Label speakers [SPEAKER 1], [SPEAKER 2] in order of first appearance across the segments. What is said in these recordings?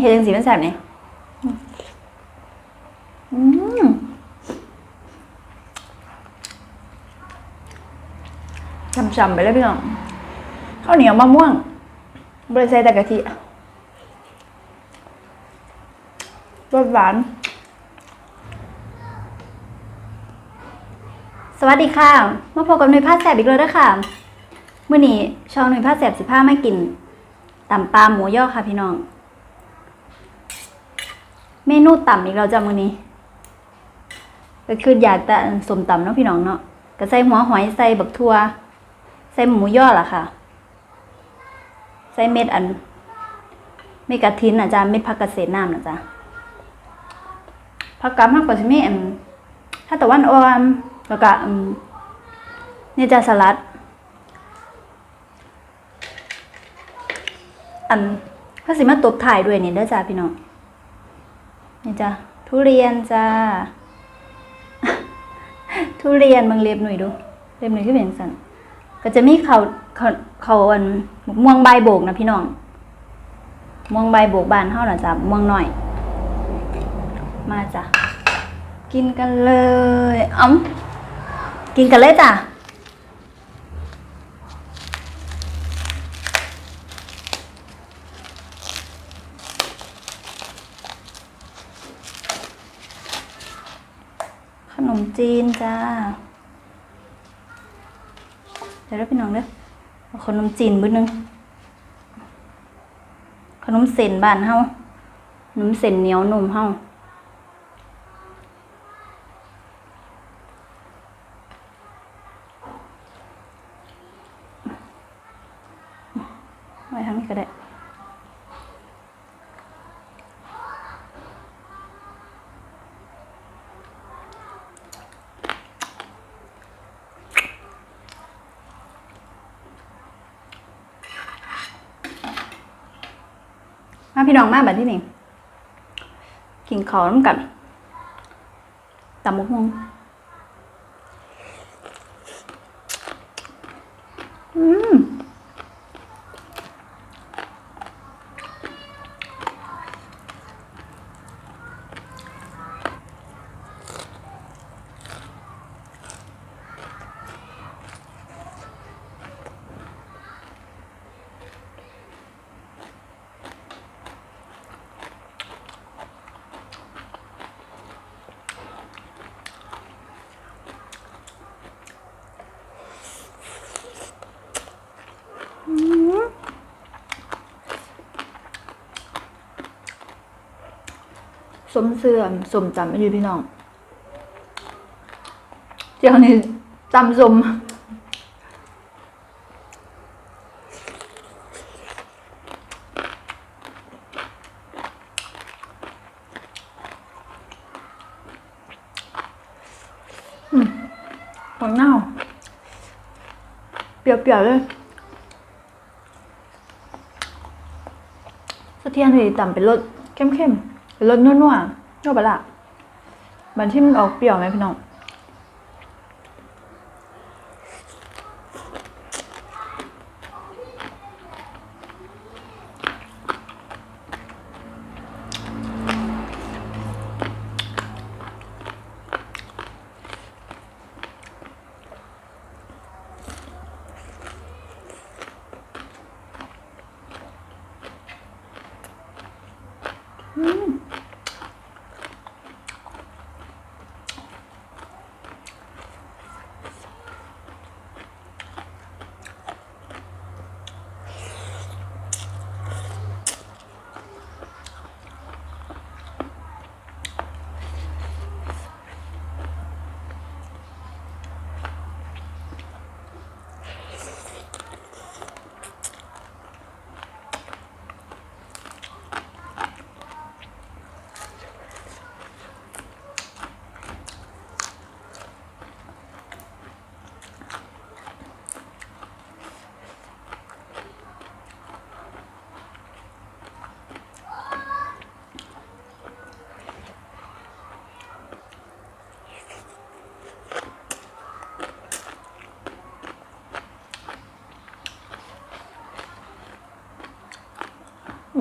[SPEAKER 1] เฮ็ดจังสีมันแซ่บนี่อืมช่ำๆไปเลยพี่น้องข้าวเหนียวมะม่วงบริใส่แต่กะทิรสหวาน สวัสดีค่ะมาพบกับหนุ่ยผ้าแสบอีกเลยด้วยค่ะเมื่อนี้ช่องหนุ่ยผ้าแสบสิผ้าไม่กินตำปลาหมูย่อค่ะพี่น้อง เมนูต่ำอีกแล้วจ้ะมื้อนี้ ก็คืออยากแต่สมต่ำเนาะพี่น้องเนาะก็ใส่หัวหอยใส่บักทั่ว ใส่หมูย่อล่ะค่ะ ใส่เม็ดอัน เม็ดกระทินนะจ๊ะเม็ดผักกระเสดน้ำนะจ๊ะผักกาดผักกระสิมีอันถ้าตะวันอ่อนแล้วก็อืมนี่จะสลัด อันก็สิมาตบถ่ายด้วยเนี่เด้จ้าพี่น้อง นี่จ้ะทุเรียนจ้าทุเรียนบางเล็บหน่อยดูเล็บหน่อยที่เป็นสันก็จะมีเขาเขาเขาอันม่วงใบโบกนะพี่น้องม่วงใบโบกบานเท่าน่ะจ้ะม่วงหน่อย มาจ้ะกินกันเลยอ้ากินกันเลยจ้ะ ขนม จีนจ้า เดี๋ยวเราพี่น้องเด้อขนมจีนมื้อนึง ขนมเส้นบ้านเฮาขนมเส้นเหนียวนุ่มเฮาไว้ทางนี้ก็ได้ มาพี่น้องมาแบบที่นี่กินข้าวน้ำกันตำมุกฮวงอืมส มเสื่อมสมจำไม่อยู่พี่น้องเจ้านี่จำสมอืมหัวเน่าเปรี้ยวๆเลยสะเทียนที่ต่ำเป็นรสเข้มๆเป็น รสนัวๆนัวปะละมันที่มันออกเปรี้ยวไหมพี่น้องเ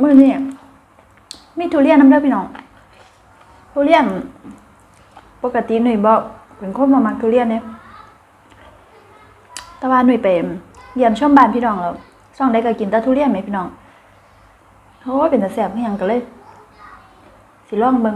[SPEAKER 1] มื่อนี่มีทุเรียนน้ำเด้อพี่น้องทุเรียน ปกติหนุ่ยบอกเป็นคนมามักทุเรียนเนี่ยแต่ว่าหนุ่ยไปเยี่ยมช่องบ้านพี่น้องแล้วช่องได้ก็กินแต่ทุเรียนไหมพี่น้องเพราะว่าเป็นแต่แสบเพียงก็เลย สิลองเบิง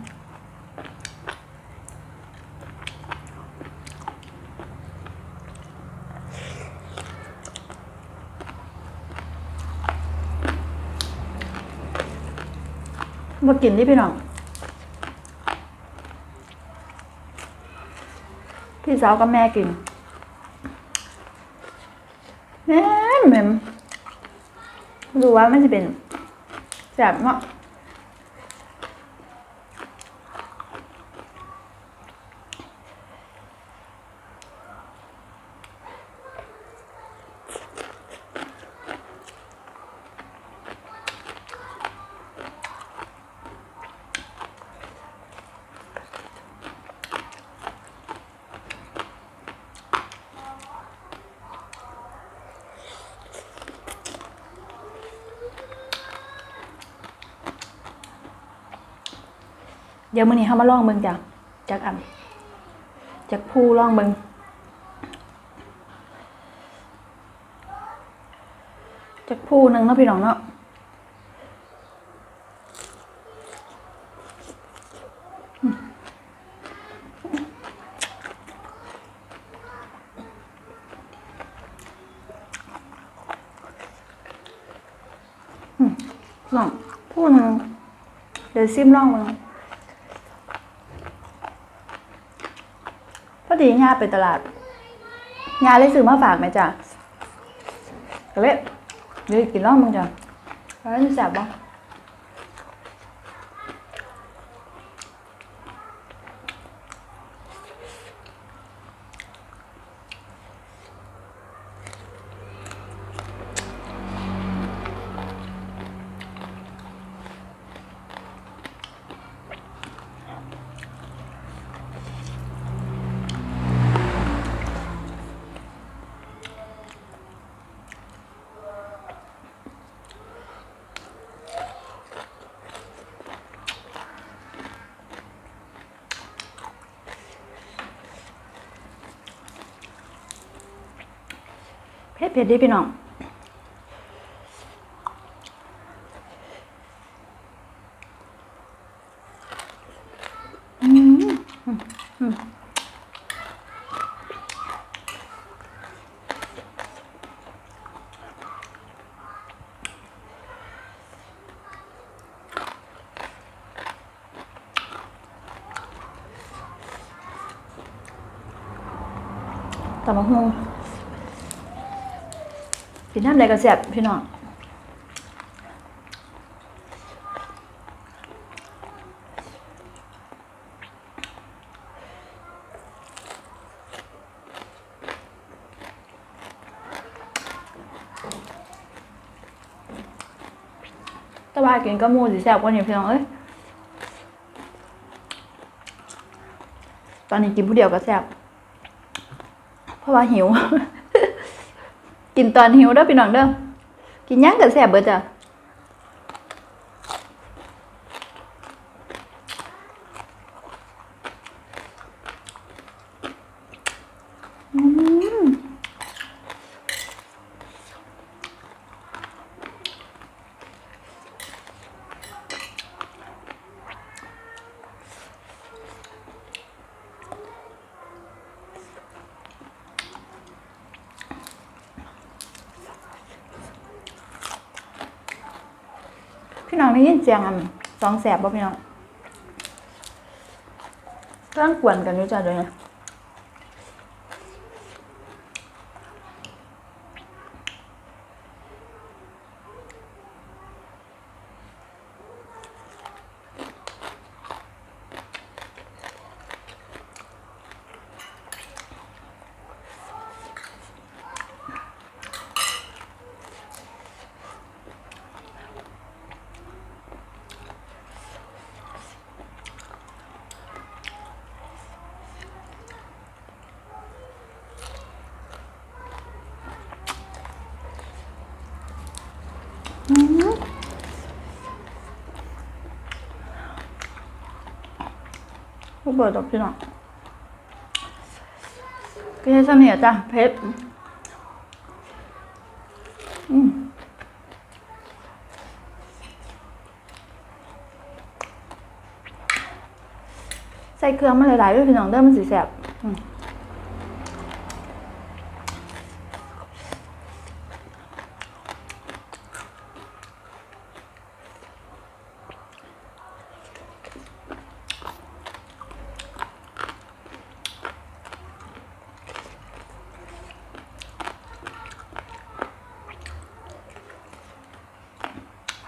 [SPEAKER 1] มากินนี่พี่น้อง พี่สาวกับแม่กินแม่เหม็นดูว่ามันจะเป็นแสบเนาะ เดี๋ยวมื้อนี้เฮามาลองเบิ่งจ้ะจากอันจากผู้ลองเบิ่งจากผู้หนึงเนาะพี่น้องเนาะลองผู้หนึงเดี๋ยวซิมลองเบิ่ง ตีง่าไปตลาดย่าเลยซื้อมาฝากไหมจ้ะก็เลยเดี๋ยวกินร่องมึงจ้ะแล้วจะแสบบ้าง ผ็ดเผ็ดดิพี่น้องอืมอืมอืมตำมะฮง นน้ำอะไรก็แซ่บพี่น้องตะว่ากินก็มูสิแซ่บกว่านี้พี่น้องเอ้ยตอนนี้กินผู้เดียวก็แซ่บเพราะว่าหิว กินตอนหิวเด้อพี่น้องเด้อกินหยังก็แซ่บเบิดจ้ะอืมพี่ น้องได้ยินเสียงอันสองแสบบ่พี่น้องกำลังกวนกันอยู่จ้ะเดี๋ยวนี้ ก็เปิดดอกพี่น้องก็ใช้เสนียงจ้ะเพชรอืมใส่เครื่องมาหลายๆด้วยพี่น้องเด้อมันสีแสบ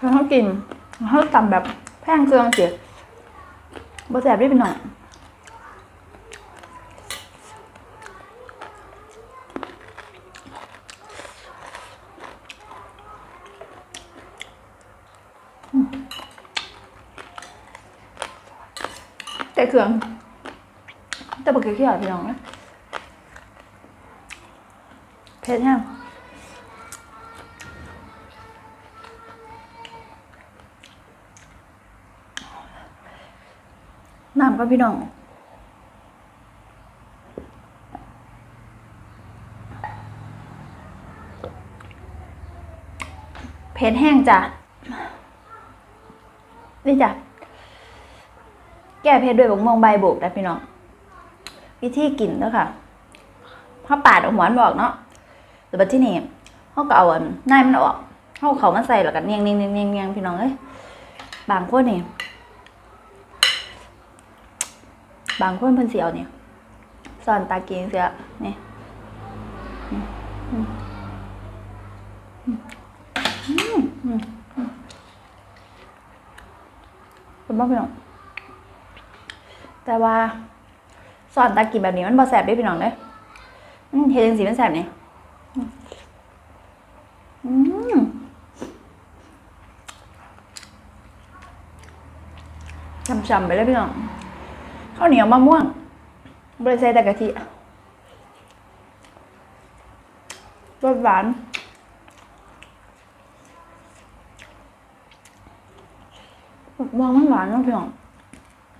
[SPEAKER 1] อืมถ้าเขากินเขาตำแบบแพงเครื่องเสียบ่แสบได้พี่น้องแต่เครื่องแต่บกเกี่ยวพี่น้องนะเผ็ดแห้ง น้ำก็พี่น้องเผ็ดแห้งจ้ะนี่จ้ะแก้เผ็ดด้วยบกม่วงใบโบกนะพี่น้องวิธีกินเด้อค่ะถ้าปาดเอาหัวมันออกเนาะแต่บัดที่นี่เขาก็เอาอันนายมันออกเขาเอาเขามาใส่แล้วกันเนียงเนียงเนียงเนียงเนียงพี่น้องเอ้ยบางคนนี่ บางคนเพิ่นสิเอาเนี่ยสอนตาเกียงเสียนี่อืมอืมอืมอืมอืมอืมเป็นบ้าพี่น้อง แต่ว่าสอนตากินแบบนี้มันบ่แสบได้พี่น้องเด้เฮ็ดจังซี่มันแสบนี่อืมช่ำๆไปเลยพี่น้อง ข้าวเหนียวมะม่วงบริใส่แต่กะทิรสหวาน บกม่วงมันหวานเนาะพี่น้อง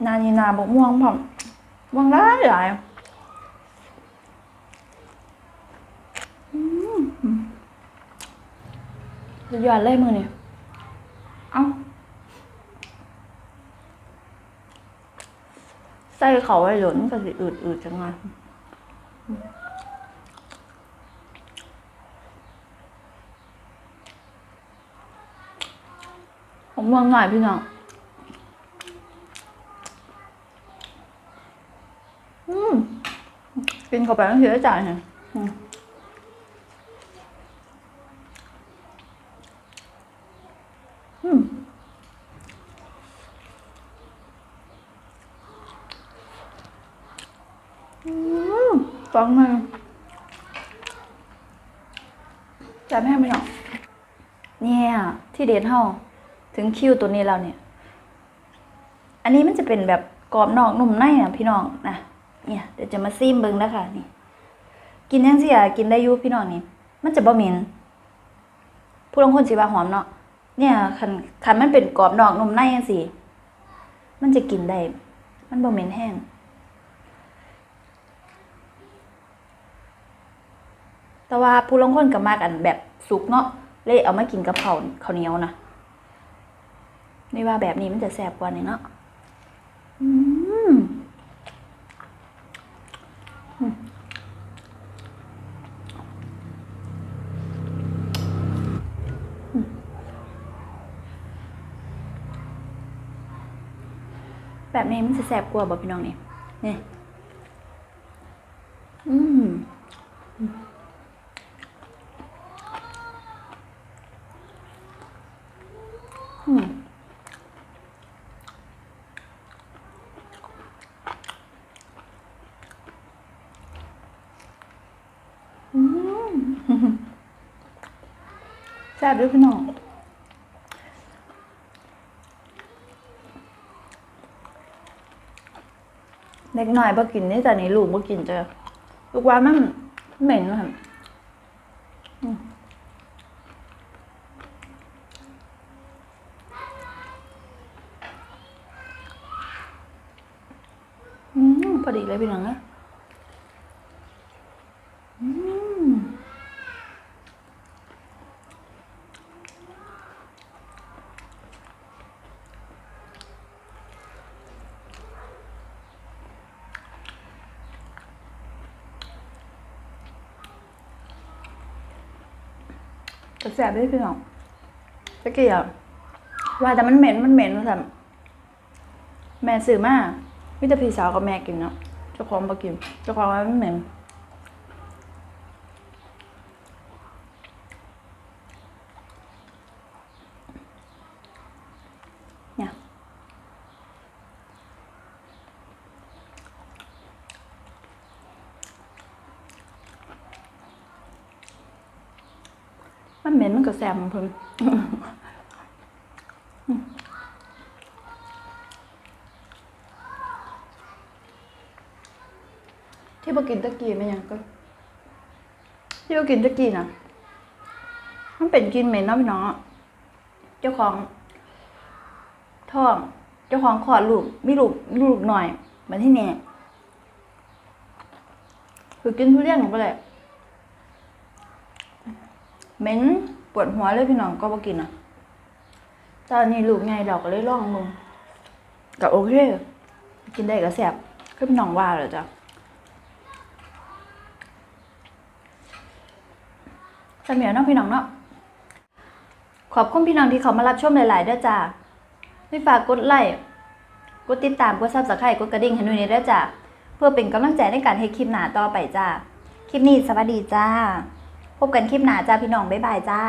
[SPEAKER 1] นานีนาบกม่วงผมม่วงหลายหลายอืมสุดยอดเลยมือนี่เอ้า ใส่เขาไว้หล่นก็สิอืดอืดจังไงผมม่วงหน่อยพี่น้องอืมกินเข้าไปต้องเสียใจเนี่ยอืมอืมอื มฟังมาจับให้ไม่หรอกเนี่ยที่เดทเฮาถึงคิวตัวนี้แล้วเนี่ย อันนี้มันจะเป็นแบบกรอบนอกนุ่มในนะพี่น้องนะเนี่ยเดี๋ยวจะมาซิมเบิ้งนะคะนี่ กินยังสิอะกินได้ยุพี่น้องนี่ มันจะบ่เหม็นผู้ลางคนสิว่าหอมเนาะเนี่ยคันคันมันเป็นกรอบนอกนุ่มในจังซี่มันจะกินได้ มันบ่เหม็นแห้ง แต่ว่าผู้ลางคนก็มากอันแบบสุกเนาะเลยเอามากินกับข้าวข้าวเหนียวนะนี่ว่าแบบนี้มันจะแซ่บกว่านี่เนาะอืมแบบนี้มันจะแสบกว่าบ่พี่น้องนี่นี่ ดด้วยพี่น้องเล็กหน่อยบ่กินนี่แต่นี่ลูกบ่กินจ้ะลูกว่ามันเหม็นค่ะอืมพอดีเลยพี่น้องนะ จะแสบด้วยพี่น้องตะเกียบว่าแต่มันเหม็นมันเหม็นว่าแต่แม่ซื้อมากมิตรพี่สาวกับแม่กินเนาะเจ้าของมากินเจ้าของว่ามันเหม็น เหม็นมันก็แสบเพิ่นที่พอกินตะกี้ไม่ยังก็ที่พอกินตะกี้นะมันเป็นกินเหม็นเนาะพี่น้องเจ้าของท้องเจ้าของขอดลูกมีลูกลูกหน่อยเหมือนที่เนี่ยคือกินทุเรียนลงไปเลย เหม็นปวดหัวเลยพี่น้องก็บ่กินอะตอนนี้ลูกไงดอกก็เลยลองมึงก็โอเค กินได้ก็แซ่บก็พี่น้องว่าเลยจ้ะสมียเนาะพี่น้องเนาะขอบคุณพี่น้องที่เขามารับชมหลายๆด้อจ้าไม่ฝากกดไลค์กดติดตามกดซับสไครต์กดกระดิ่งให้หนุ่ยนี่ด้อจ้าเพื่อเป็นกำลังใจในการให้คลิปหน้าต่อไปจ้าคลิปนี้สวัสดีจ้า พบกันคลิปหน้าจ้าพี่น้องบ๊ายบายจ้า